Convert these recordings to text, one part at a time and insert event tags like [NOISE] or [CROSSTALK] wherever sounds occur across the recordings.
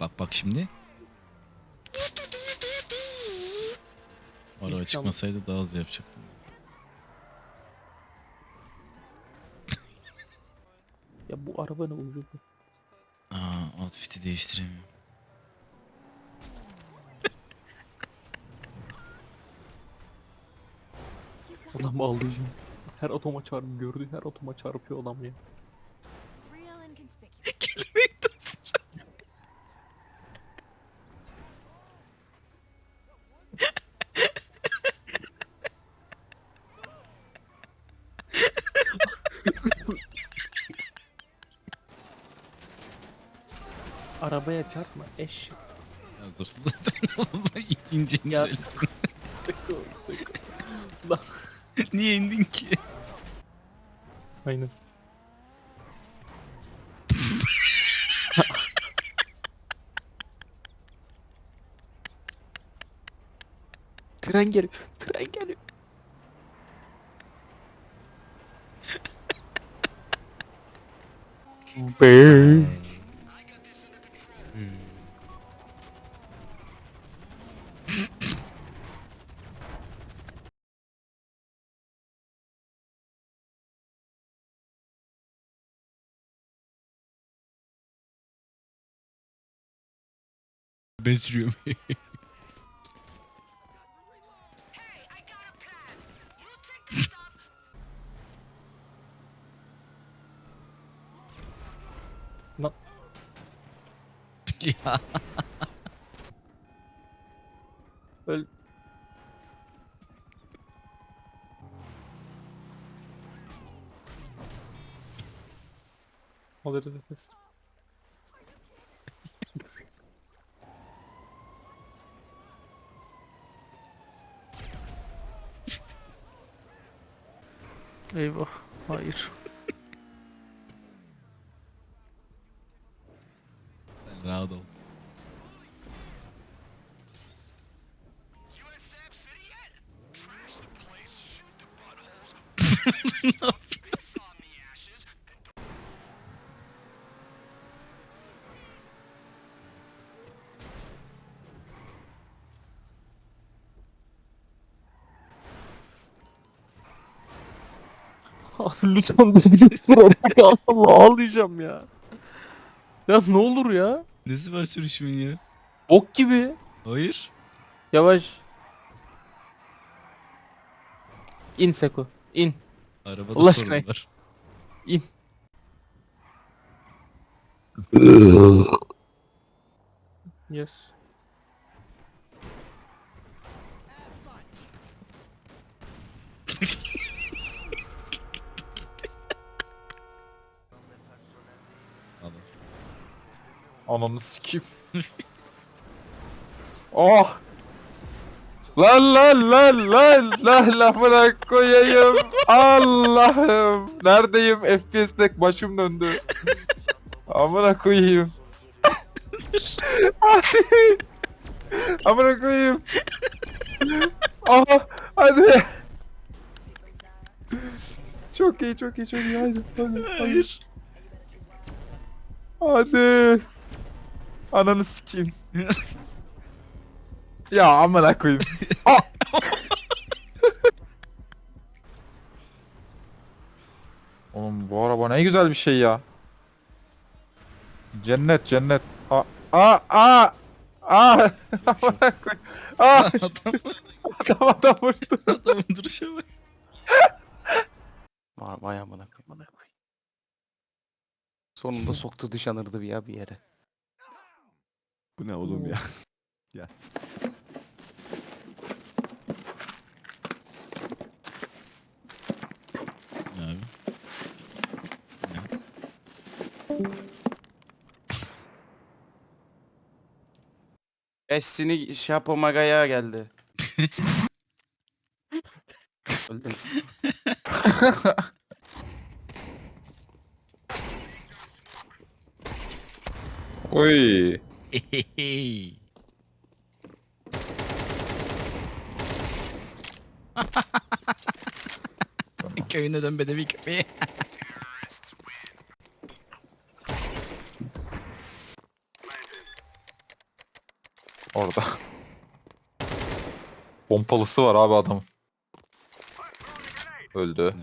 Bak bak şimdi. Araba çıkmasaydı daha hızlı yapacaktım. Ya bu araba ne ucuz. Aa, outfit'i değiştiremiyorum. Adam ağlayacağım. Her otoma çarp gördü her otoma çarpıyor adam ya. Arabaya çarpma eş. Hazır zaten ince Ya- ince. Sıkı sıkı. Lan. [LAUGHS] Niye indin ki? Aynen. [LAUGHS] Tren geliyor. Tren geliyor. Be. Ben sürüyorum. Lan. [LAUGHS] ya. Öl. Alırız ses. Eyvah. Hayır. Sen rahat ol. [LAUGHS] Abi [LAUGHS] lütfen beni bırak. Allah ağlayacağım ya. Ya ne olur ya. Nesi var sürüşümün ya? Bok gibi. Hayır. Yavaş. İn Seko. İn. Arabada Allah sorun aşkına. var. İn. Yes. [LAUGHS] Ananı sikeyim. oh! Lan lan lan lan lan lafına koyayım. Allah'ım. Neredeyim? FPS'te başım döndü. Amına koyayım. Hadi. Amına koyayım. Aha hadi. Çok iyi çok iyi çok iyi hadi hadi hadi. Hayır. Hadi. Ananı sikeyim. ya amına koyayım. Ah! Oğlum bu araba ne güzel bir şey ya. Cennet cennet. A a a a amına koy. A [LAUGHS] Adam, adam adam vurdu. adamın duruşa bak. Vay, vay amına koyayım, amına koyayım. Sonunda soktu dışanırdı bir ya bir yere. Bu ne oğlum ya? [LAUGHS] Ne abi? Eşsini Şapomaga'ya geldi. Öldüm. [LAUGHS] Oy. [LAUGHS] Köyüne dön bedevi köpeği. Orada. Pompalısı var abi adamın. Öldü.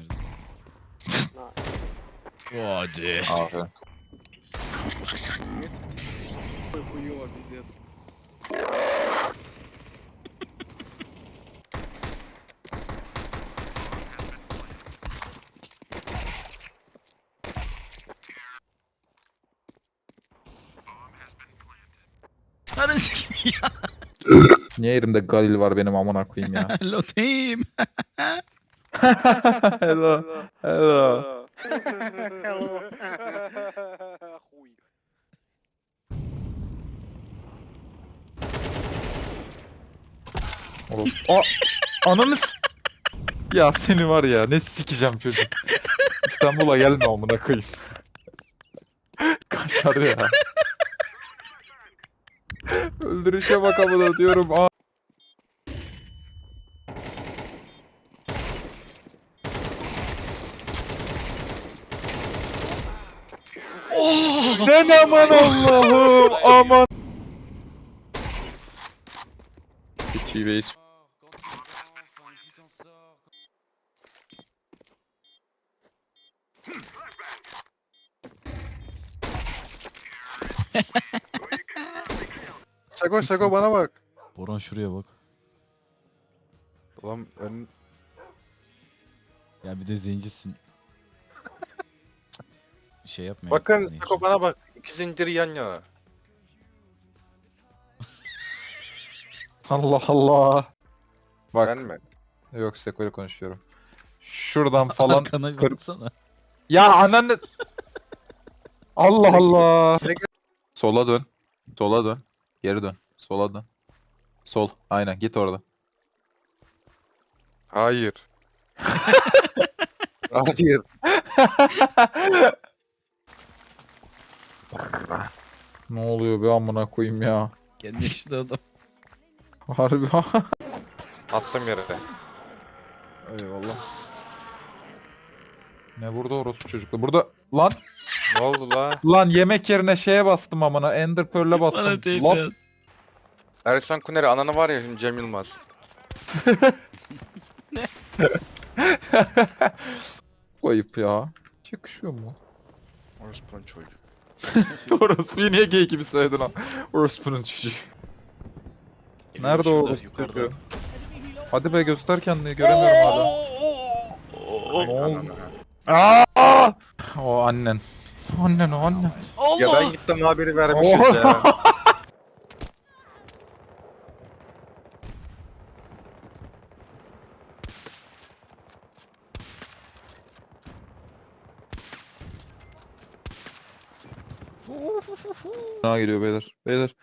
Hadi. Abi Хуёво, пиздец. Ananı sikeyim ya. Niye elimde Galil var benim amına koyayım ya. [LAUGHS] Hello team. [LAUGHS] hello. Hello. [LAUGHS] Oğlum. Aa, ananı Ya seni var ya ne sikeceğim çocuk. İstanbul'a gelme amına koyayım. [LAUGHS] Kaşar ya. Öldürüşe bak amına diyorum. Aa. Ne aman Allah'ım aman. Bir T-Base. Şako şako bana bak. Boran şuraya bak. Ulan ön... Ya bir de zencisin. Bir şey yapma. Bakın şako bana bak. İki zinciri yan yana. [LAUGHS] Allah Allah. Bak. Ben mi? Yok Seko'yla konuşuyorum. Şuradan falan. Arkana kır- baksana. ya anneanne. [LAUGHS] Allah Allah. Direkt- Sola dön. Sola dön. Geri dön. Sola dön. Sol. Aynen git orada. Hayır. [LAUGHS] Hayır. [LAUGHS] Ne oluyor be amına koyayım ya. Kendi işte adam. Harbi. [LAUGHS] Attım yere. Eyvallah. Ne burada orospu çocuklar? Burada lan Ne oldu la? lan yemek yerine şeye bastım amına. Ender Pearl'e bastım. Bana Lap- yaz. Ersan Kuneri ananı var ya şimdi Cem Yılmaz. [LAUGHS] [LAUGHS] Ayıp ya. Yakışıyor mu? Orospu'nun çocuğu. [LAUGHS] Orospu'yu niye gay gibi söyledin lan? Orospu'nun çocuğu. Nerede o orospu çocuğu? Hadi be göster kendini göremiyorum hala. Ne oldu? Aa! O annen. Annen annen. Allah! Ya ben gittim haberi vermişiz Oh. ya. [LAUGHS] Ne geliyor beyler? Beyler.